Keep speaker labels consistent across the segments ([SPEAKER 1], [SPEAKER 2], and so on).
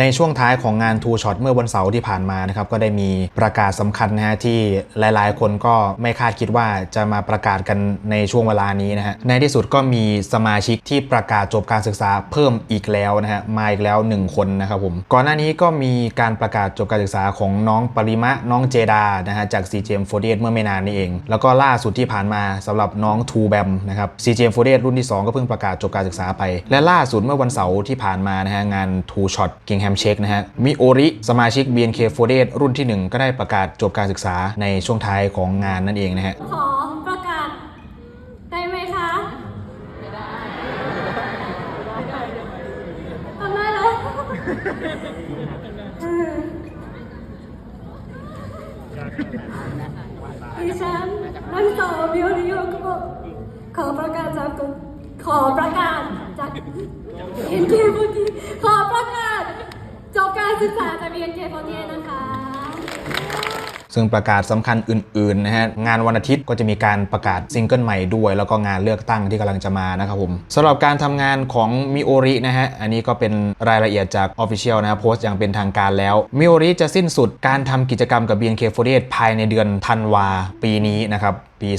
[SPEAKER 1] ในช่วงท้ายของงานทูช็อตเมื่อวันเสาร์ที่ผ่านมานะครับก็ได้มีประกาศสำคัญนะฮะที่หลายๆ คนก็ไม่คาดคิดว่าจะมาประกาศกันในช่วงเวลานี้นะฮะในที่สุดก็มีสมาชิกที่ประกาศจบการศึกษาเพิ่มอีกแล้วนะฮะมาอีกแล้ว 1 คนนะครับผมก่อนหน้านี้ก็มีการประกาศจบการศึกษาของน้องปริมะน้องเจดานะฮะจาก CGM48 เมื่อไม่นานนี้เอง แล้วก็ล่าสุดที่ผ่านมาสำหรับน้องทูแบมนะครับ CGM48 รุ่นที่ 2 ก็เพิ่งประกาศจบการศึกษาไป และล่าสุดเมื่อวันเสาร์ที่ผ่านมานะฮะงานทูช็อตกิงแฮมเชคนะฮะ มิโอริ สมาชิก BNK48 รุ่นที่ 1 ก็ได้ประกาศจบการศึกษาในช่วงท้ายของงานนั่นเองนะฮะ
[SPEAKER 2] ขอประกาศ ได้ไหมคะทำได้แล้วเออดิฉันนักสาวบิวนิโยก็บอกขอประกาศจากขอประกาศจากเอ็นเคโฟทีขอประกาศจบการ ศึกษาจากเอ็นเคโฟทีนะคะ
[SPEAKER 1] ซึ่งประกาศสำคัญอื่นๆนะฮะงานวันอาทิตย์ก็จะมีการประกาศซิงเกิลใหม่ด้วย แล้วก็งานเลือกตั้งที่กำลังจะมานะครับผมสำหรับการทำงานของมิโอรินะฮะอันนี้ก็เป็นรายละเอียดจาก Official นะฮะโพสต์อย่างเป็นทางการแล้วมิโอริจะสิ้นสุดการทำกิจกรรมกับ BNK48 ภายในเดือนธันวาปีนี้นะครับปี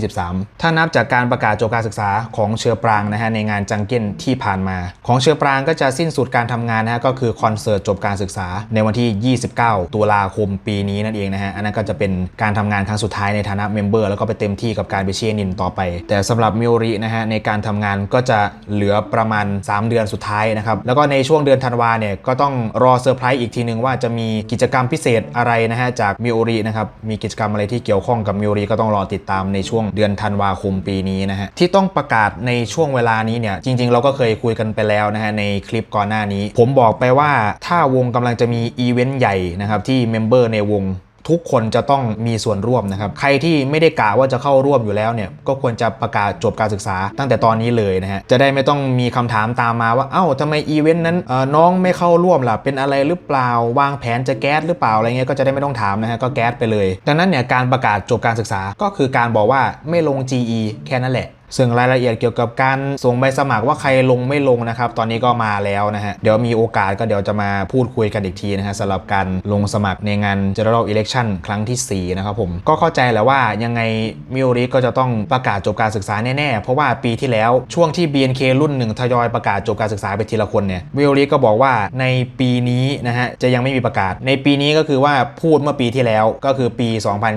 [SPEAKER 1] 2023 ถ้านับจากการประกาศจบการศึกษาของเชอปรางนะฮะในงานจังเก้นที่ผ่านมา ของเชอปรางก็จะสิ้นสุดการทำงานนะฮะก็คือคอนเสิร์ตจบการศึกษาในวันที่ 29 ตุลาคมปีนี้นั่นเองนะฮะอันนั้นก็จะเป็นการทำงานครั้งสุดท้ายในฐานะเมมเบอร์แล้วก็ไปเต็มที่กับการไปเชียร์นินต่อไป แต่สำหรับมิโอรินะฮะในการทำงานก็จะเหลือประมาณ 3 เดือนสุดท้ายนะครับแล้วก็ในช่วงเดือนธันวาเนี่ยก็ต้องรอเซอร์ไพรส์อีกทีนึงว่าจะมีกิจกรรมพิเศษอะไรนะฮะจากมิโอรินะครับมีกิจกรรมอะไรที่เกี่ยวข้องกับมิโอริก็ต้องรอติดตามในช่วงเดือนธันวาคมปีนี้นะฮะที่ต้องประกาศในช่วงเวลานี้เนี่ยจริง ๆ เราก็เคยคุยกันไปแล้วนะฮะในคลิปก่อนหน้านี้ ผมบอกไปว่าถ้าวงกำลังจะมีอีเวนต์ใหญ่นะครับที่เมมเบอร์ในวง ทุกคนจะต้องมีส่วนร่วมนะครับ ใครที่ไม่ได้กะว่าจะเข้าร่วมอยู่แล้วเนี่ย ก็ควรจะประกาศจบการศึกษาตั้งแต่ตอนนี้เลยนะฮะ จะได้ไม่ต้องมีคำถามตามมาว่า เอ้าทำไมอีเวนต์นั้นน้องไม่เข้าร่วมล่ะ เป็นอะไรหรือเปล่า วางแผนจะแก๊สหรือเปล่าอะไรเงี้ย ก็จะได้ไม่ต้องถามนะฮะ ก็แก๊สไปเลย ดังนั้นเนี่ยการประกาศจบการศึกษา ก็คือการบอกว่าไม่ลง GE แค่นั้นแหละ ซึ่งรายละเอียดเกี่ยวกับการส่งใบสมัครว่าใครลงไม่ลงนะครับ ตอนนี้ก็มาแล้วนะฮะ เดี๋ยวมีโอกาสก็เดี๋ยวจะมาพูดคุยกันอีกทีนะฮะสำหรับการลงสมัครในงาน General Election ครั้งทีสี่4 นะครับผม ก็เข้าใจแหละว่ายังไงมิโอริก็จะต้องประกาศจบการศึกษาแน่ๆ เพราะว่าปีที่แล้วช่วงที่ BNK รุ่นหนึ่งทยอยประกาศจบการศึกษาไปทีละคนเนี่ยมิโอริก็บอกว่าในปีนี้นะฮะจะยังไม่มีประกาศ ในปีนี้ก็คือว่าพูดเมื่อปีที่แล้วก็คือปี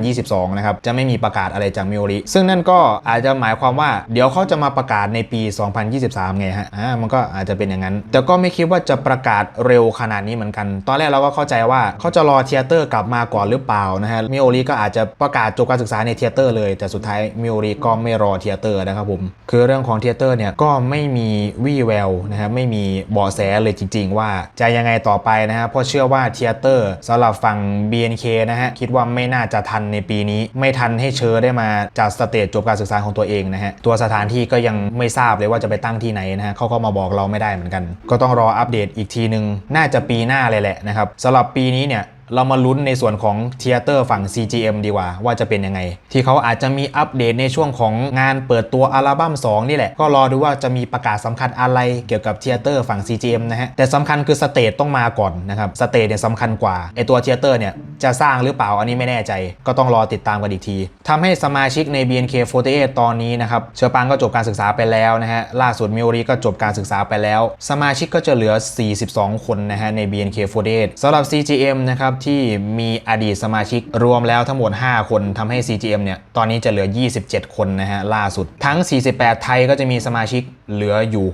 [SPEAKER 1] 2022 นะครับจะไม่มีประกาศอะไรจากมิโอริซึ่งนั่นก็อาจจะหมายความว่าเดี๋ยวเขาจะมาประกาศในปี 2023 ไงฮะ อ่า มันก็อาจจะเป็นอย่างนั้น แต่ก็ไม่คิดว่าจะประกาศเร็วขนาดนี้เหมือนกัน ตอนแรกเราก็เข้าใจว่าเขาจะรอเทยเตอร์กลับมาก่อนหรือเปล่านะฮะ มิโอริก็อาจจะประกาศจบการศึกษาในเทยเตอร์เลย แต่สุดท้ายมิโอริก็ไม่รอเทยเตอร์นะครับผม คือเรื่องของเทยเตอร์เนี่ยก็ไม่มีวี่แววนะฮะไม่มีเบาะแสเลยจริง ๆ ว่าจะยังไงต่อไปนะฮะ เพราะเชื่อว่าเทยเตอร์สำหรับฝั่ง BNK นะฮะ คิดว่าไม่น่าจะทันในปีนี้ ไม่ทันให้เชอได้มาจัดสเตจจบการศึกษาของตัวเองนะฮะตััวสถานที่ก็ยังไม่ทราบเลยว่าจะไปตั้งที่ไหนนะฮะเขาก็มาบอกเราไม่ได้เหมือนกัน ก็ต้องรออัปเดตอีกทีหนึ่งน่าจะปีหน้าเลยแหละนะครับสำหรับปีนี้เนี่ย เรามาลุ้นในส่วนของเทยเตอร์ฝั่ง CGM ดีกว่า ว่าจะเป็นยังไง ที่เขาอาจจะมีอัปเดตในช่วงของงานเปิดตัวอัลบั้ม2 นี่แหละ ก็รอดูว่าจะมีประกาศสำคัญอะไรเกี่ยวกับเทยเตอร์ฝั่ง CGM นะฮะ แต่สำคัญคือสเตจต้องมาก่อนนะครับสเตจเนี่ยสำคัญกว่าไอตัวเทยเตอร์เนี่ยจะสร้างหรือเปล่าอันนี้ไม่แน่ใจ ก็ต้องรอติดตามกันอีกทีทำให้สมาชิกใน BNK48 ตอนนี้นะครับเชอปางก็จบการศึกษาไปแล้วนะฮะล่าสุดมิโอริก็จบการศึกษาไปแล้ว สมาชิกก็จะเหลือ 42 คนนะฮะใน BNK48 สำหรับ CGM นะครับที่มีอดีตสมาชิกรวมแล้วทั้งหมด 5 คนทำให้ CGM เนี่ยตอนนี้จะเหลือ 27 คนนะฮะล่าสุดทั้ง 48 ไทยก็จะมีสมาชิกเหลืออยู่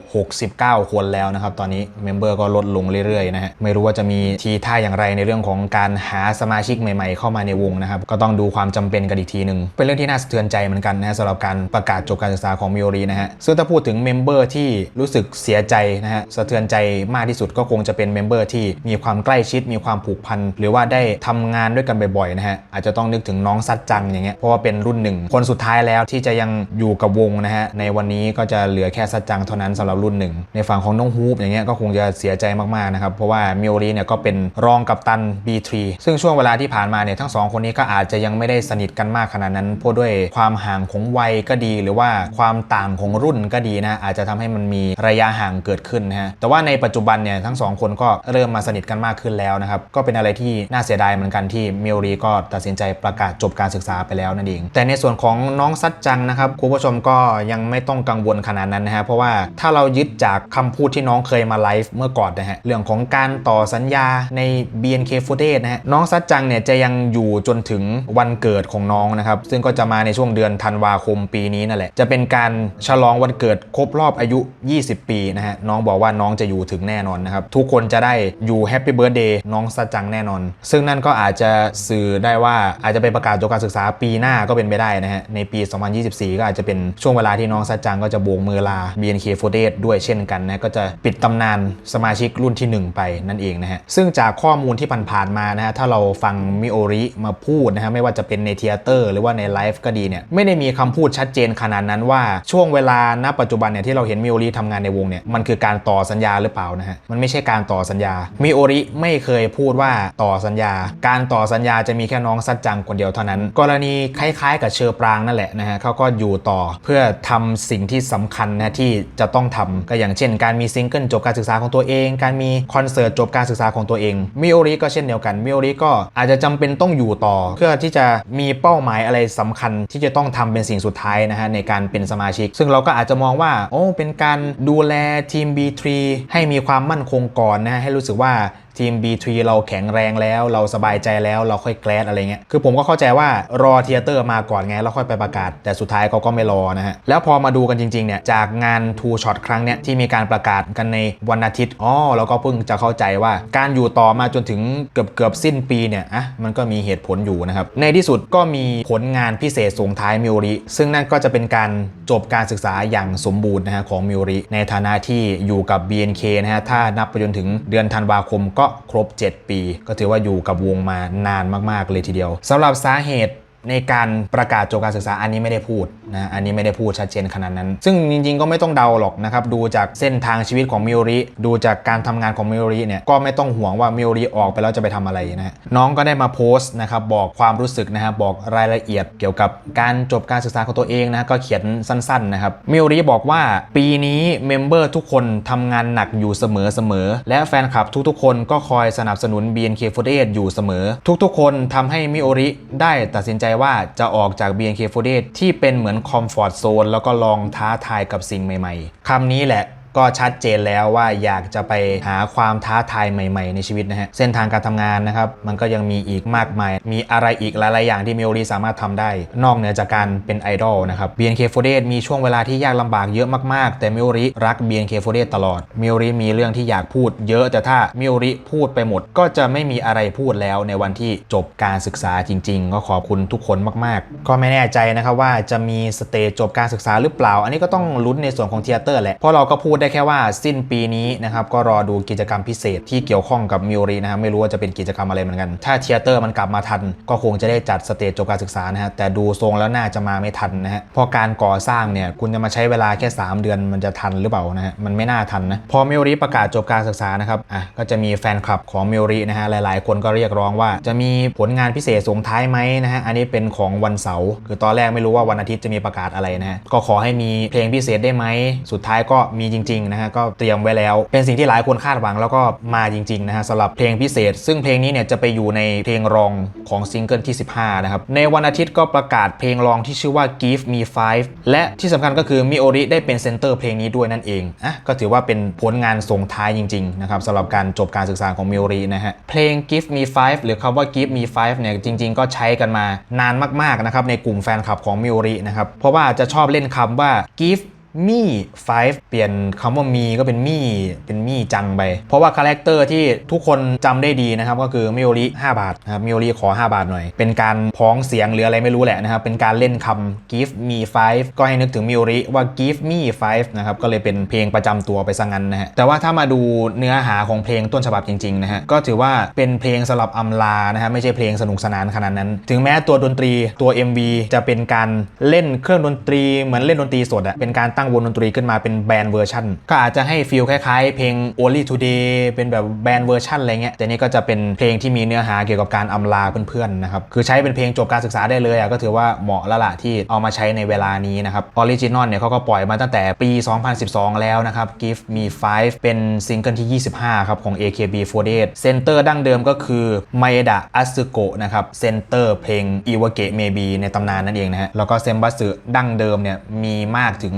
[SPEAKER 1] 69 คนแล้วนะครับ ตอนนี้เมมเบอร์ก็ลดลงเรื่อยๆนะฮะไม่รู้ว่าจะมีทีท่าอย่างไรในเรื่องของการหาสมาชิกใหม่ๆ เข้ามาในวงนะครับ ก็ต้องดูความจำเป็นกันอีกทีหนึ่งเป็นเรื่องที่น่าสะเทือนใจเหมือนกันนะฮะสำหรับการประกาศจบการศึกษาของมิโอรีนะฮะซึ่งถ้าพูดถึงเมมเบอร์ที่รู้สึกเสียใจนะฮะสะเทือนใจมากที่สุดก็คงจะเป็นเมมเบอร์ที่มีความใกล้ชิดมีความผูกพันหรือว่าว่าได้ทำงานด้วยกันบ่อยๆนะฮะอาจจะต้องนึกถึงน้องซัดจังอย่างเงี้ยเพราะว่าเป็นรุ่นหนึ่งคนสุดท้ายแล้วที่จะยังอยู่กับวงนะฮะในวันนี้ก็จะเหลือแค่ซัดจังเท่านั้นสำหรับรุ่นหนึ่งในฝั่งของน้องฮูปอย่างเงี้ยก็คงจะเสียใจมากๆนะครับเพราะว่ามิโอริเนี่ยก็เป็นรองกัปตัน B3 ซึ่งช่วงเวลาที่ผ่านมาเนี่ยทั้งสองคนนี้ก็อาจจะยังไม่ได้สนิทกันมากขนาดนั้นเพราะด้วยความห่างของวัยก็ดี หรือว่าความต่างของรุ่นก็ดีนะอาจจะทำให้มันมีระยะห่างเกิดขึ้นนะฮะแต่ว่าในปัจจุบันเนี่ยทั้งสองคนก็เริ่มมาสนิทกันมากขึ้นแล้วนะครับก็เป็นอะไรที่น่าเสียดายเหมือนกันที่มิโอริก็ตัดสินใจประกาศจบการศึกษาไปแล้วนั่นเอง แต่ในส่วนของน้องซัดจังนะครับคุณผู้ชมก็ยังไม่ต้องกังวลขนาดนั้นนะฮะเพราะว่าถ้าเรายึดจากคำพูดที่น้องเคยมาไลฟ์เมื่อก่อนนะฮะเรื่องของการต่อสัญญาใน BNK f o o t a g e นะฮะน้องซัดจังเนี่ยจะยังอยู่จนถึงวันเกิดของน้องนะครับซึ่งก็จะมาในช่วงเดือนธันวาคมปีนี้นั่นแหละจะเป็นการฉลองวันเกิดครบรอบอายุ 20 ปีนะฮะน้องบอกว่าน้องจะอยู่ถึงแน่นอนนะครับทุกคนจะได้อยู่แฮปปี้เบิร์ดเดย์น้องซัดจังแน่นอนซึ่งนั่นก็อาจจะสื่อได้ว่าอาจจะเป็นประกาศจบการศึกษาปีหน้าก็เป็นไปได้นะฮะ ในปี 2024 ก็อาจจะเป็นช่วงเวลาที่น้องซัดจังก็จะโบกมือลา BNK48 ด้วยเช่นกันนะ ก็จะปิดตำนานสมาชิกรุ่นที่ 1 ไปนั่นเองนะฮะ ซึ่งจากข้อมูลที่ผ่านๆมานะฮะ ถ้าเราฟังมิโอริมาพูดนะฮะ ไม่ว่าจะเป็นในเทเตอร์หรือว่าในไลฟ์ก็ดีเนี่ย ไม่ได้มีคำพูดชัดเจนขนาดนั้นว่าช่วงเวลาณปัจจุบันเนี่ยที่เราเห็นมิโอริทำงานในวงเนี่ย มันคือการต่อสัญญาหรือเปล่านะฮะ มันไม่ใช่การต่อสัญญามิโอริไม่เคยพูดว่าต่อสัญญา การต่อสัญญาจะมีแค่น้องซัดจังคนเดียวเท่านั้น กรณีคล้ายๆ กับเชอปรางนั่นแหละนะฮะเขาก็อยู่ต่อเพื่อทำสิ่งที่สำคัญนะที่จะต้องทำก็อย่างเช่น การมีซิงเกิลจบการศึกษาของตัวเอง การมีคอนเสิร์ตจบการศึกษาของตัวเองมิโอริก็เช่นเดียวกันมิโอริก็อาจจะจำเป็นต้องอยู่ต่อ เพื่อที่จะมีเป้าหมายอะไรสำคัญที่จะต้องทำเป็นสิ่งสุดท้ายนะฮะในการเป็นสมาชิก ซึ่งเราก็อาจจะมองว่าโอ้เป็นการดูแลทีม B3 ให้มีความมั่นคงก่อนนะฮะให้รู้สึกว่า ทีม B3 เราแข็งแรงแล้ว เราสบายใจแล้วเราค่อยแกลดอะไรเงี้ยคือผมก็เข้าใจว่ารอเทเตอร์มาก่อนไงแล้วค่อยไปประกาศ แต่สุดท้ายเขาก็ไม่รอนะฮะแล้วพอมาดูกันจริงๆเนี่ยจากงาน Two Shot ครั้งเนี้ยที่มีการประกาศกันในวันอาทิตย์อ๋อเราก็เพิ่งจะเข้าใจว่าการอยู่ต่อมาจนถึงเกือบเกือบสิ้นปีเนี่ยอะมันก็มีเหตุผลอยู่นะครับในที่สุดก็มีผลงานพิเศษส่งท้ายมิโอริซึ่งนั่นก็จะเป็นการจบการศึกษาอย่างสมบูรณ์นะฮะของมิโอริในฐานะที่อยู่กับ BNK นะฮะถ้านับไปจนถึงเดือนธันวาคมก็ครบ 7 ปี ก็ถือว่าอยู่กับวงมานานมากๆเลยทีเดียวสำหรับสาเหตุ ในการประกาศจบการศึกษาอันนี้ไม่ได้พูดนะอันนี้ไม่ได้พูดชัดเจนขนาดนั้น ซึ่งจริงๆก็ไม่ต้องเดาหรอกนะครับดูจากเส้นทางชีวิตของมิโอริดูจากการทำงานของมิโอริเนี่ยก็ไม่ต้องห่วงว่ามิโอริออกไปแล้วจะไปทำอะไรนะน้องก็ได้มาโพสต์นะครับบอกความรู้สึกนะฮะบอกรายละเอียดเกี่ยวกับการจบการศึกษาของตัวเองนะก็เขียนสั้นๆนะครับมิโอริบอกว่าปีนี้เมมเบอร์ทุกคนทำงานหนักอยู่เสมอๆและแฟนคลับทุกๆ คนก็คอยสนับสนุน BNK48 อยู่เสมอ ทุกๆ คนทำให้มิโอริได้ตัดสินใจว่าจะออกจาก BNK48 ที่เป็นเหมือนคอมฟอร์ตโซนแล้วก็ลองท้าทายกับสิ่งใหม่ ๆคำนี้แหละ ก็ชัดเจนแล้วว่าอยากจะไปหาความท้าทายใหม่ ๆ ในชีวิตนะฮะเส้นทางการทำงานนะครับมันก็ยังมีอีกมากมาย มีอะไรอีกหลายๆอย่างที่มิโอริสามารถทำได้ นอกเหนือจากการเป็นไอดอลนะครับ BNK48 มีช่วงเวลาที่ยากลำบากเยอะมากๆ แต่มิโอริรัก BNK48 ตลอดมิโอริมีเรื่องที่อยากพูดเยอะแต่ถ้ามิโอริพูดไปหมด ก็จะไม่มีอะไรพูดแล้วในวันที่จบการศึกษาจริง ๆ ก็ขอบคุณทุกคนมาก ๆ ก็ไม่แน่ใจนะครับว่าจะมีสเตจจบการศึกษาหรือเปล่า อันนี้ก็ต้องลุ้นในส่วนของเทเตอร์แหละเพราะเราก็พูดได้แค่ว่าสิ้นปีนี้นะครับก็รอดูกิจกรรมพิเศษที่เกี่ยวข้องกับมิโอรินะครับไม่รู้ว่าจะเป็นกิจกรรมอะไรเหมือนกัน ถ้าเทเตอร์มันกลับมาทัน ก็คงจะได้จัดสเตจจบการศึกษานะฮะแต่ดูทรงแล้วน่าจะมาไม่ทันนะฮะพราะการก่อสร้างเนี่ยคุณจะมาใช้เวลาแค่ 3 เดือนมันจะทันหรือเปล่านะฮะมันไม่น่าทันนะพอมิโอริประกาศจบการศึกษานะครับอะก็จะมีแฟนคลับของมิโอรินะฮะหลาย ๆ คนก็เรียกร้องว่า จะมีผลงานพิเศษส่งท้ายไหมนะฮะอันนี้เป็นของวันเสาร์คือตอนแรกไม่รู้ว่าวันอาทิตย์จะมีประกาศอะไรนะฮะก็ขอให้มีเพลงพิเศษได้ไหมสุดท้ายก็มีจริงๆนะฮะก็เตรียมไว้แล้ว เป็นสิ่งที่หลายคนคาดหวังแล้วก็มาจริงๆนะฮะสำหรับเพลงพิเศษ ซึ่งเพลงนี้เนี่ยจะไปอยู่ในเพลงรองของซิงเกิลที่ 15 นะครับ ในวันอาทิตย์ก็ประกาศเพลงรองที่ชื่อว่า Give Me Five และที่สำคัญก็คือมิโอริได้เป็นเซนเตอร์เพลงนี้ด้วยนั่นเองอะก็ถือว่าเป็นผลงานส่งท้ายจริงๆนะครับสำหรับการจบการศึกษาของมิโอรินะฮะเพลง Give Me Five หรือคำว่า Give Me Five เนี่ยจริง ๆ ก็ใช้กันมานานมากๆนะครับในกลุ่มแฟนคลับของมิโอรินะครับเพราะว่าจะชอบเล่นคำว่า Give มี่5เปลี่ยนคำว่ามีก็เป็นมี่เป็นมี่จังไป เพราะว่าคาแรคเตอร์ที่ทุกคนจำได้ดีนะครับก็คือมิโอริ5บาทนะครับมิโอริขอ 5 บาทหน่อย เป็นการพ้องเสียงหรืออะไรไม่รู้แหละนะครับ เป็นการเล่นคำ give me 5ก็ให้นึกถึงมิโอริว่า give me 5นะครับก็เลยเป็นเพลงประจำตัวไปซะงั้นนะฮะแต่ว่าถ้ามาดูเนื้อหาของเพลงต้นฉบับจริงๆนะฮะก็ถือว่าเป็นเพลงสำหรับอำลานะฮะไม่ใช่เพลงสนุกสนานขนาดนั้น ถึงแม้ตัวดนตรีตัว MV จะเป็นการเล่นเครื่องดนตรีเหมือนเล่นดนตรีสดอะเป็นการตั้งวงดนตรีขึ้นมาเป็นแบนด์เวอร์ชันก็อาจจะให้ฟีลคล้ายๆ เพลง Only Today เป็นแบบแบนด์เวอร์ชันอะไรเงี้ยแต่นี่ก็จะเป็นเพลงที่มีเนื้อหาเกี่ยวกับการอำลาเพื่อนๆนะครับคือใช้เป็นเพลงจบการศึกษาได้เลยอะก็ถือว่าเหมาะแล้วล่ะที่เอามาใช้ในเวลานี้นะครับออริจินอลเนี่ยเขาก็ปล่อยมาตั้งแต่ปี 2012 แล้วนะครับ Give Me 5เป็นซิงเกิลที่ 25 ครับ ของ AKB48 เซนเตอร์ดั้งเดิมก็คือไมดะอัสึโกะนะครับเซนเตอร์เพลง Iwake Maybe ในตำนานนั่นเองนะฮะแล้วก็เซมบัสึดั้งเดิมเนี่ยมีมากถึง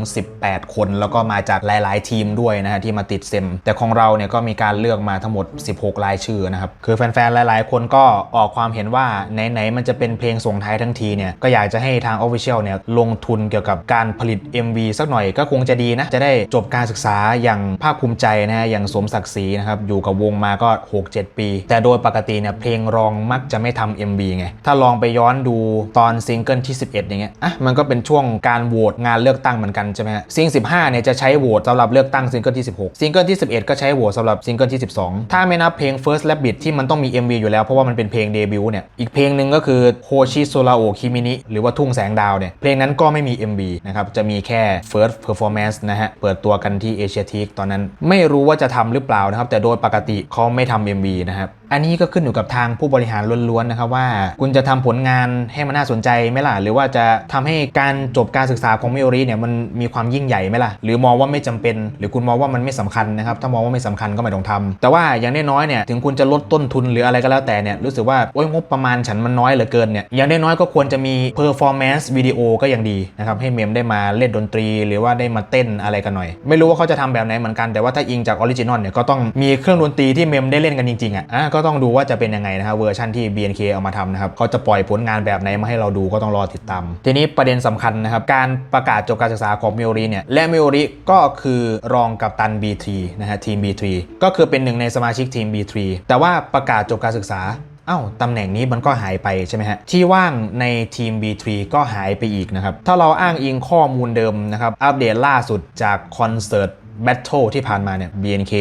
[SPEAKER 1] 8 คน แล้วก็มาจากหลาย ๆ ทีมด้วยนะฮะที่มาติดเซม แต่ของเราเนี่ยก็มีการเลือกมาทั้งหมด 16 รายชื่อนะครับ คือแฟน ๆ หลาย ๆ คนก็ออกความเห็นว่าไหน ๆ มันจะเป็นเพลงส่งท้ายทั้งทีเนี่ยก็อยากจะให้ทาง Official เนี่ยลงทุนเกี่ยวกับการผลิต MV สักหน่อยก็คงจะดีนะ จะได้จบการศึกษาอย่างภาคภูมิใจนะฮะอย่างสมศักดิ์ศรีนะครับอยู่กับวงมาก็ 6-7 ปี แต่โดยปกติเนี่ยเพลงรองมักจะไม่ทำ MV ไง ถ้าลองไปย้อนดูตอนซิงเกิลที่ 11 อย่างเงี้ย อะ มันก็เป็นช่วงการโหวตงานเลือกตั้งเหมือนกันใช่ไหมฮะซิง 15 เนี่ยจะใช้โหวตสำหรับเลือกตั้งซิงเกิลที่ 16 ซิงเกิลที่ 11 ก็ใช้โหวตสำหรับซิงเกิลที่ 12 ถ้าไม่นับเพลง First Rabbit ที่มันต้องมี MV อยู่แล้วเพราะว่ามันเป็นเพลงเดบิวต์เนี่ย อีกเพลงหนึ่งก็คือ Hoshi Sorao Kimini หรือว่าทุ่งแสงดาวเนี่ย เพลงนั้นก็ไม่มี MV นะครับ จะมีแค่ First Performance นะฮะ เปิดตัวกันที่ Asia t e a ตอนนั้น ไม่รู้ว่าจะทำหรือเปล่านะครับ แต่โดยปกติเขาไม่ทำ MV นะครับอันนี้ก็ขึ้นอยู่กับทางผู้บริหารล้วนๆนะครับว่า คุณจะทำผลงานให้มันน่าสนใจไหมล่ะ หรือว่าจะทำให้การจบการศึกษาของมิโอริเนี่ยมันมีความยิ่งใหญ่ไหมล่ะ หรือมองว่าไม่จำเป็น หรือคุณมองว่ามันไม่สำคัญนะครับ ถ้ามองว่าไม่สำคัญก็ไม่ต้องทำแต่ว่าอย่างน้อยๆเนี่ยถึงคุณจะลดต้นทุนหรืออะไรก็แล้วแต่เนี่ยรู้สึกว่าโอ้ยงบประมาณฉันมันน้อยเหลือเกินเนี่ยอย่างน้อยๆก็ควรจะมี performance วิดีโอก็ยังดีนะครับให้เมมได้มาเล่นดนตรี หรือว่าได้มาเต้นอะไรกันหน่อย ไม่รู้ว่าเขาจะทำแบบไหนเหมือนกันแต่ว่าถ้าอิงจากออริจินอลเนี่ยก็ต้องมีเครื่องดนตรีที่เมมได้เล่นกันจริงๆอะอะก็ต้องดูว่าจะเป็นยังไงนะครับเวอร์ชันที่ BNK เอามาทำนะครับเขาจะปล่อยผลงานแบบไหนมาให้เราดูก็ต้องรอติดตาม ทีนี้ประเด็นสำคัญนะครับการประกาศจบการศึกษาของมิโอริเนี่ยและมิโอริก็คือรองกัปตัน B3 นะฮะทีม B3 ก็คือเป็นหนึ่งในสมาชิกทีม B3 แต่ว่าประกาศจบการศึกษาอ้าวตำแหน่งนี้มันก็หายไปใช่ไหมฮะ ที่ว่างในทีม B3 ก็หายไปอีกนะครับ ถ้าเราอ้างอิงข้อมูลเดิมนะครับ อัปเดตล่าสุดจากคอนเสิร์ต Battle ที่ผ่านมาเนี่ย BNK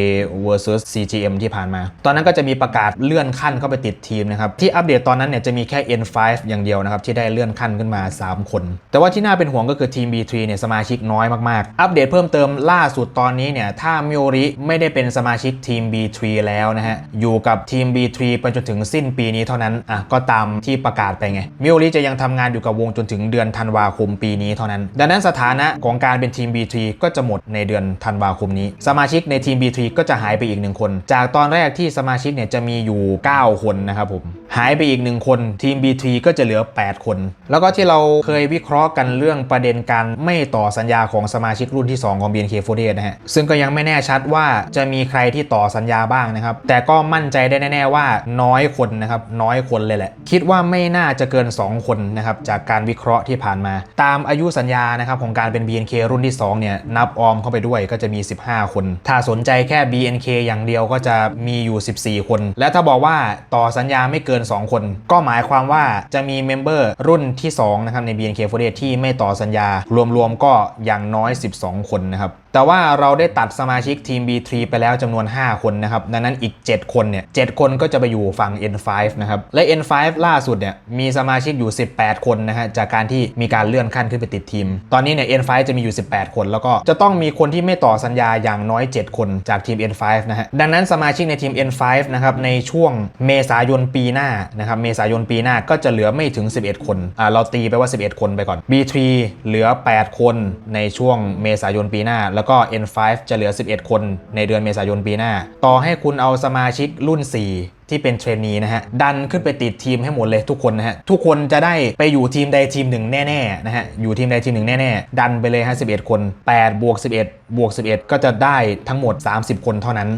[SPEAKER 1] versus CGM ที่ผ่านมา ตอนนั้นก็จะมีประกาศเลื่อนขั้นเข้าไปติดทีมนะครับ ที่อัปเดตตอนนั้นเนี่ยจะมีแค่ N5 อย่างเดียวนะครับ ที่ได้เลื่อนขั้นขึ้นมา 3 คน แต่ว่าที่น่าเป็นห่วงก็คือทีม B3 เนี่ยสมาชิกน้อยมากๆ อัปเดตเพิ่มเติมล่าสุดตอนนี้เนี่ยถ้ามิโอริไม่ได้เป็นสมาชิกทีม B3 แล้วนะฮะอยู่กับทีม B3 ไปจนถึงสิ้นปีนี้เท่านั้นอะก็ตามที่ประกาศไปไงมิโอริจะยังทำงานอยู่กับวงจนถึงเดือนธันวาคมปีนี้เท่านั้น ดังนั้นสถานะของการเป็นทีม B3 ก็จะหมดในเดือนธันวาคมนี้ สมาชิกในทีม B3 ก็จะหายไปอีกหนึ่งคน จากตอนแรกที่สมาชิกเนี่ยจะมีอยู่ 9 คนนะครับผม หายไปอีกหนึ่งคนทีม B3 ก็จะเหลือ 8 คน แล้วก็ที่เราเคยวิเคราะห์กันเรื่องประเด็นการไม่ต่อสัญญาของสมาชิกรุ่นที่ 2 ของ BNK48 นะฮะ ซึ่งก็ยังไม่แน่ชัดว่าจะมีใครที่ต่อสัญญาบ้างนะครับ แต่ก็มั่นใจได้แน่ๆว่าน้อยคนนะครับ น้อยคนเลยแหละ คิดว่าไม่น่าจะเกิน 2 คนนะครับจากการวิเคราะห์ที่ผ่านมา ตามอายุสัญญานะครับของการเป็น BNK รุ่นที่2เนี่ยนับออมเข้าไปด้วยก็จะมีี 15 คน ถ้าสนใจแค่ BNK อย่างเดียวก็จะมีอยู่ 14 คน และถ้าบอกว่าต่อสัญญาไม่เกิน 2 คน ก็หมายความว่าจะมีเมมเบอร์รุ่นที่2นะครับใน BNK48 ที่ไม่ต่อสัญญารวมๆก็อย่างน้อย 12 คนนะครับ แต่ว่าเราได้ตัดสมาชิกทีม B3 ไปแล้วจำนวน 5 คนนะครับ ดังนั้นอีก 7 คนเนี่ย7คนก็จะไปอยู่ฝั่ง N5 นะครับ และ N5 ล่าสุดเนี่ยมีสมาชิกอยู่ 18 คนนะฮะ จากการที่มีการเลื่อนขั้นขึ้นไปติดทีม ตอนนี้เนี่ย N5 จะมีอยู่ 18 คน แล้วก็จะต้องมีคนที่ไม่ต่อสัญญาอย่างน้อย 7 คนจากทีม N5 นะฮะ ดังนั้นสมาชิกในทีม N5 นะครับในช่วงเมษายนปีหน้านะครับเมษายนปีหน้าก็จะเหลือไม่ถึง 11 คนอ่าเราตีไปว่า 11 คนไปก่อน B3 เหลือ 8 คนในช่วงเมษายนปีหน้าแล้วก็ N5 จะเหลือ 11 คนในเดือนเมษายนปีหน้า ต่อให้คุณเอาสมาชิกรุ่น 4ที่เป็นเทรนนีนะฮะ ดันขึ้นไปติดทีมให้หมดเลยทุกคนนะฮะ ทุกคนจะได้ไปอยู่ทีมใดทีมหนึ่งแน่ๆนะฮะ อยู่ทีมใดทีมหนึ่งแน่ๆ ดันไปเลยฮะ11 คน8บวก11บวก11 ก็จะได้ทั้งหมด 30 คนเท่านั้น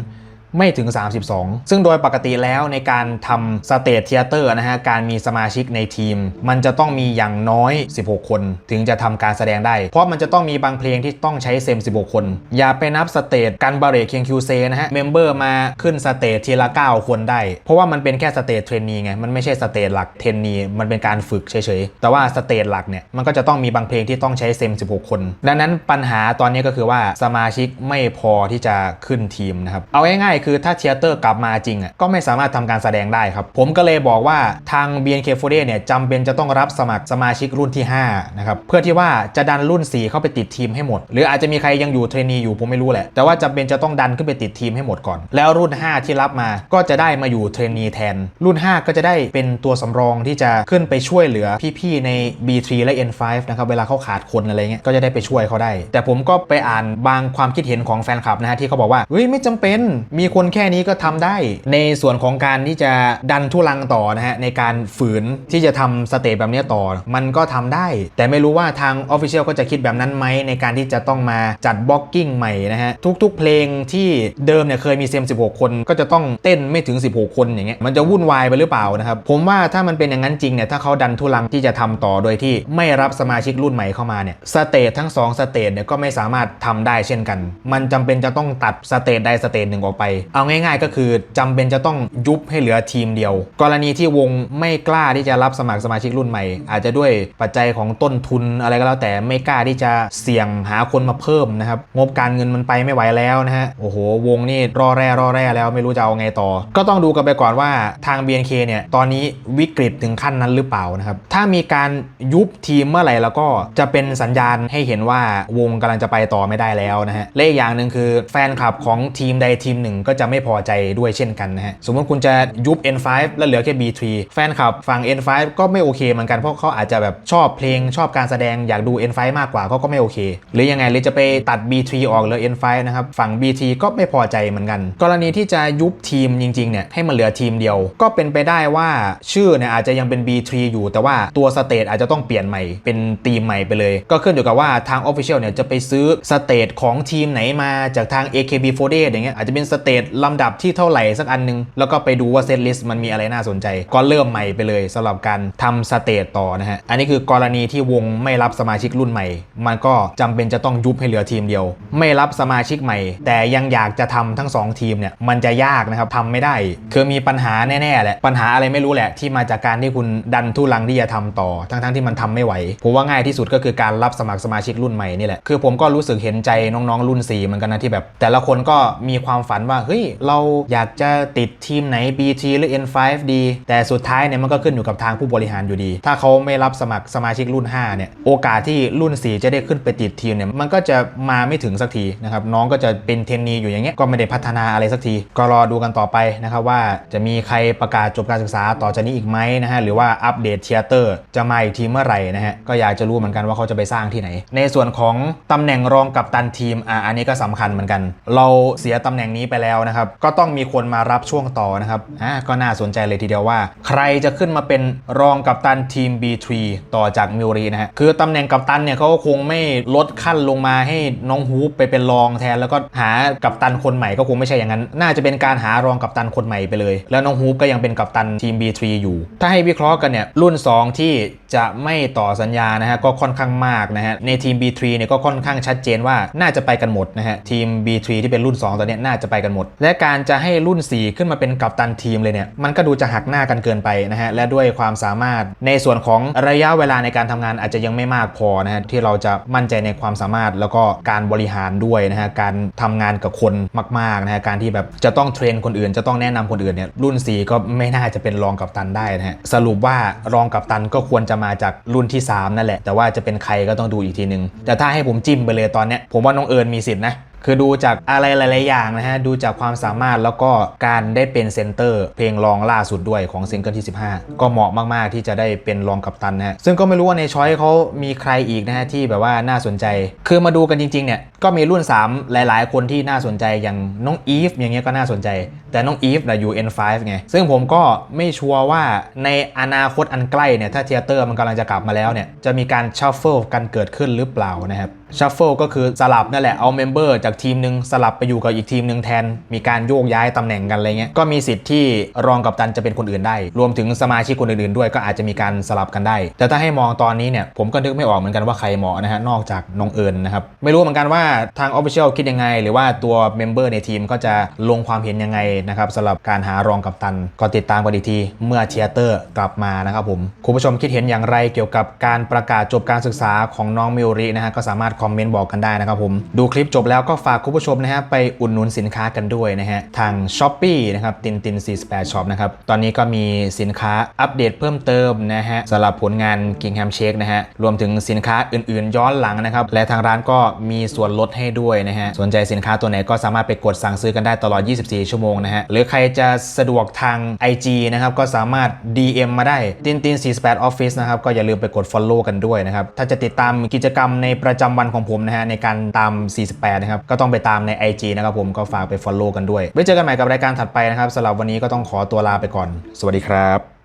[SPEAKER 1] ไม่ถึง 32 ซึ่งโดยปกติแล้วในการทำสเตจเทเตอร์นะฮะ การมีสมาชิกในทีม มันจะต้องมีอย่างน้อย 16 คน ถึงจะทำการแสดงได้ เพราะมันจะต้องมีบางเพลงที่ต้องใช้เซม 16 คน อย่าไปนับสเตจการบาเรเคียงคิวเซนะฮะ เมมเบอร์มาขึ้นสเตจทีละ 9 คนได้ เพราะว่ามันเป็นแค่สเตจเทรนนีไง มันไม่ใช่สเตจหลักเทรนนี มันเป็นการฝึกเฉยๆ แต่ว่าสเตจหลักเนี่ย มันก็จะต้องมีบางเพลงที่ต้องใช้เซม 16 คน ดังนั้นปัญหาตอนนี้ก็คือว่าสมาชิกไม่พอที่จะขึ้นทีมนะครับ เอาง่ายๆคือถ้าเทเตอร์กลับมาจริงอะก็ไม่สามารถทำการแสดงได้ครับ ผมก็เลยบอกว่าทาง BNK48 เนี่ยจำเป็นจะต้องรับสมัครสมาชิกรุ่นที่5นะครับเพื่อที่ว่าจะดันรุ่น 4 เข้าไปติดทีมให้หมด หรืออาจจะมีใครยังอยู่เทรนนีอยู่ผมไม่รู้แหละ แต่ว่าจำเป็นจะต้องดันขึ้นไปติดทีมให้หมดก่อน แล้วรุ่น 5 ที่รับมาก็จะได้มาอยู่เทรนนีแทน รุ่น 5 ก็จะได้เป็นตัวสำรองที่จะขึ้นไปช่วยเหลือพี่ๆใน B3 และ N5 นะครับเวลาเขาขาดคนอะไรเงี้ยก็จะได้ไปช่วยเขาได้ แต่ผมก็ไปอ่านบางความคิดเห็นของแฟนคลับนะฮะที่เขาบอกว่าเฮ้ยไม่จำเป็นมีคนแค่นี้ก็ทำได้ ในส่วนของการที่จะดันทุลังต่อนะฮะในการฝืนที่จะทำสเตจแบบนี้ต่อ มันก็ทำได้ แต่ไม่รู้ว่าทาง Official ก็จะคิดแบบนั้นไหมในการที่จะต้องมาจัดบล็อกกิ้งใหม่นะฮะทุกๆ เพลงที่เดิมเนี่ยเคยมีเซม 16 คน ก็จะต้องเต้นไม่ถึง 16 คนอย่างเงี้ยมันจะวุ่นวายไปหรือเปล่านะครับผมว่าถ้ามันเป็นอย่างนั้นจริงเนี่ยถ้าเขาดันทุลังที่จะทำต่อโดยที่ไม่รับสมาชิกรุ่นใหม่เข้ามาเนี่ยสเตจทั้ง2สเตจเนี่ยก็ไม่สามารถทำได้เช่นกัน มันจำเป็นจะต้องตัดสเตจใดสเตจหนึ่งออกไปเอาง่ายๆ ก็คือจำเป็นจะต้องยุบให้เหลือทีมเดียว กรณีที่วงไม่กล้าที่จะรับสมัครสมาชิกรุ่นใหม่ อาจจะด้วยปัจจัยของต้นทุนอะไรก็แล้วแต่ไม่กล้าที่จะเสี่ยงหาคนมาเพิ่มนะครับงบการเงินมันไปไม่ไหวแล้วนะฮะโอ้โหวงนี่รอแร่รอแร่แล้วไม่รู้จะเอาไงต่อ ก็ต้องดูกันไปก่อนว่าทาง BNK เนี่ยตอนนี้วิกฤตถึงขั้นนั้นหรือเปล่านะครับถ้ามีการยุบทีมเมื่อไหร่แล้วก็จะเป็นสัญญาณให้เห็นว่าวงกำลังจะไปต่อไม่ได้แล้วนะฮะและอีกอย่างหนึ่งคือแฟนคลับของทีมใดทีมหนึ่งก็จะไม่พอใจด้วยเช่นกันนะฮะ สมมติคุณจะยุบ N5 แล้วเหลือแค่ B3 แฟนคลับฝั่ง N5 ก็ไม่โอเคเหมือนกันเพราะเขาอาจจะแบบชอบเพลงชอบการแสดงอยากดู N5 มากกว่าเขาก็ไม่โอเค หรือยังไงหรือจะไปตัด B3 ออกเลือ N5 นะครับฝั่ง B3 ก็ไม่พอใจเหมือนกัน กรณีที่จะยุบทีมจริงๆเนี่ยให้มันเหลือทีมเดียว ก็เป็นไปได้ว่าชื่อเนี่ยอาจจะยังเป็น B3 อยู่ แต่ว่าตัวสเตจอาจจะต้องเปลี่ยนใหม่เป็นทีมใหม่ไปเลย ก็ขึ้นอยู่กับว่าทาง Official เนี่ยจะไปซื้อสเตจของทีมไหนมาจากทาง AKB48 อย่างเงี้ยอาจจะเป็นสเตจลำดับที่เท่าไหร่สักอันนึง แล้วก็ไปดูว่าเซตลิสต์มันมีอะไรน่าสนใจ ก็เริ่มใหม่ไปเลยสำหรับการทำสเตจต่อนะฮะ อันนี้คือกรณีที่วงไม่รับสมาชิกรุ่นใหม่ มันก็จำเป็นจะต้องยุบให้เหลือทีมเดียว ไม่รับสมาชิกใหม่ แต่ยังอยากจะทำทั้ง 2 ทีมเนี่ยมันจะยากนะครับทำไม่ได้ คือมีปัญหาแน่ๆแหละปัญหาอะไรไม่รู้แหละที่มาจากการที่คุณดันทุลังที่จะทำต่อ ทั้งๆที่มันทำไม่ไหวผมว่าง่ายที่สุดก็คือการรับสมัครสมาชิกรุ่นใหม่นี่แหละคือผมก็รู้สึกเห็นใจน้องๆรุ่น4เหมือนกันนะที่แบบ แต่ละคนก็มีความฝันว่าเฮ้ยเราอยากจะติดทีมไหน BT หรือ N5 ดีแต่สุดท้ายเนี่ยมันก็ขึ้นอยู่กับทางผู้บริหารอยู่ดี ถ้าเขาไม่รับสมัครสมาชิกรุ่น 5 เนี่ย โอกาสที่รุ่น 4 จะได้ขึ้นไปติดทีมเนี่ย มันก็จะมาไม่ถึงสักทีนะครับ น้องก็จะเป็นเทนนีอยู่อย่างเงี้ย ก็ไม่ได้พัฒนาอะไรสักที ก็รอดูกันต่อไปนะครับว่าจะมีใครประกาศจบการศึกษาต่อจากนี้อีกไหมนะฮะ หรือว่าอัปเดตเทียเตอร์จะมาอีกทีเมื่อไหร่นะฮะ ก็อยากจะรู้เหมือนกันว่าเขาจะไปสร้างที่ไหน ในส่วนของตำแหน่งรองกัปตันทีม อะอันนี้ก็สำคัญเหมือนกัน เราเสียตำแหน่งนี้ไปแล้วนะครับ ก็ต้องมีคนมารับช่วงต่อนะครับอะก็น่าสนใจเลยทีเดียวว่า ใครจะขึ้นมาเป็นรองกัปตันทีม B3 ต่อจากมิวรีนะฮะคือตำแหน่งกัปตันเนี่ยเขาก็คงไม่ลดขั้นลงมาให้น้องฮูปไปเป็นรองแทน แล้วก็หากัปตันคนใหม่ก็คงไม่ใช่อย่างนั้น น่าจะเป็นการหารองกัปตันคนใหม่ไปเลย แล้วน้องฮูปก็ยังเป็นกัปตันทีม B3 อยู่ ถ้าให้วิเคราะห์กันเนี่ยรุ่น 2 ที่จะไม่ต่อสัญญานะฮะก็ค่อนข้างมากนะฮะในทีม B3 เนี่ยก็ค่อนข้างชัดเจนว่าน่าจะไปกันหมดนะฮะทีม B3 ที่เป็นรุ่น 2 ตอนนี้น่าจะไปกันหมดและการจะให้รุ่น 4 ขึ้นมาเป็นกัปตันทีมเลยเนี่ยมันก็ดูจะหักหน้ากันเกินไปนะฮะและด้วยความสามารถในส่วนของระยะเวลาในการทำงานอาจจะยังไม่มากพอนะฮะที่เราจะมั่นใจในความสามารถแล้วก็การบริหารด้วยนะฮะการทำงานกับคนมากๆนะฮะการที่แบบจะต้องเทรนคนอื่น จะต้องแนะนำคนอื่นเนี่ยรุ่น 4 ก็ไม่น่าจะเป็นรองกัปตันได้นะฮะสรุปว่ารองกัปตันก็ควรจะมาจากรุ่นที่ 3 นั่นแหละ แต่ว่าจะเป็นใครก็ต้องดูอีกทีนึง แต่ถ้าให้ผมจิ้มไปเลยตอนเนี้ยผมว่าน้องเอิญมีสิทธิ์นะ คือดูจากอะไรหลาย ๆ อย่างนะฮะ ดูจากความสามารถแล้วก็การได้เป็นเซนเตอร์ เพลงรองล่าสุดด้วยของซิงเกิลที่ 15 ก็เหมาะมาก ๆ ที่จะได้เป็นรองกัปตันนะฮะ ซึ่งก็ไม่รู้ว่าในช้อยเขามีใครอีกนะฮะ ที่แบบว่าน่าสนใจ คือมาดูกันจริง ๆ เนี่ย ก็มีรุ่น 3 หลาย ๆ คนที่น่าสนใจอย่างน้องอีฟอย่างเงี้ยก็น่าสนใจ แต่น้องอีฟนะอยู่ N5 ไง ซึ่งผมก็ไม่ชัวร์ว่าในอนาคตอันใกล้เนี่ยถ้าเทเตอร์มันกำลังจะกลับมาแล้วเนี่ยจะมีการชัฟเฟิลกันเกิดขึ้นหรือเปล่านะครับ ชัฟเฟิลก็คือสลับนั่นแหละเอาเมมเบอร์จากทีมหนึ่งสลับไปอยู่กับอีกทีมหนึ่งแทน มีการโยกย้ายตำแหน่งกันอะไรเงี้ยก็มีสิทธิ์ที่รองกัปตันจะเป็นคนอื่นได้ รวมถึงสมาชิกคนอื่นๆด้วยก็อาจจะมีการสลับกันได้ แต่ถ้าให้มองตอนนี้เนี่ยผมก็นึกไม่ออกเหมือนกันว่าใครเหมาะนะฮะนอกจากน้องเอิญนะครับไม่รู้เหมือนกันว่าทาง Official คิดยังไง หรือว่าตัวเมมเบอร์ในทีมก็จะลงความเห็นยังไงนะครับสำหรับการหารองกัปตันก็ติดตามกันอีกทีเมื่อเทียเตอร์กลับมานะครับผมคุณผู้ชมคิดเห็นอย่างไรเกี่ยวกับการประกาศจบการศึกษาของน้องมิวรินะฮะก็สามารถคอมเมนต์บอกกันได้นะครับผมดูคลิปจบแล้วก็ฝากคุณผู้ชมนะฮะไปอุดหนุนสินค้ากันด้วยนะฮะทาง s h อ p e e นะครับตินติน48 Shop นะครับตอนนี้ก็มีสินค้าอัปเดตเพิ่มเติมนะฮะสำหรับผลงาน Kingham Shake นะฮะรวมถึงสินค้าอื่นๆ ย้อนหลังนะครับและทางร้านก็มีส่วนลดให้ด้วยนะฮะสนใจสินค้าตัวไหนก็สามารถไปกดสั่งซื้อกันได้ตลอด 24 ชั่วโมงนะฮะหรือใครจะสะดวกทาง IG นะครับก็สามารถ DM มาได้ตินติน48 Office นะครับก็อย่าลืมไปกด Follow กันด้วยนะครับถ้าจะติดตามกิจกรรมในประจำวันของผมนะฮะในการตาม 48 นะครับ ก็ต้องไปตามใน IG นะครับผมก็ฝากไป Follow กันด้วยไว้เจอกันใหม่กับรายการถัดไปนะครับสำหรับวันนี้ก็ต้องขอตัวลาไปก่อน สวัสดีครับ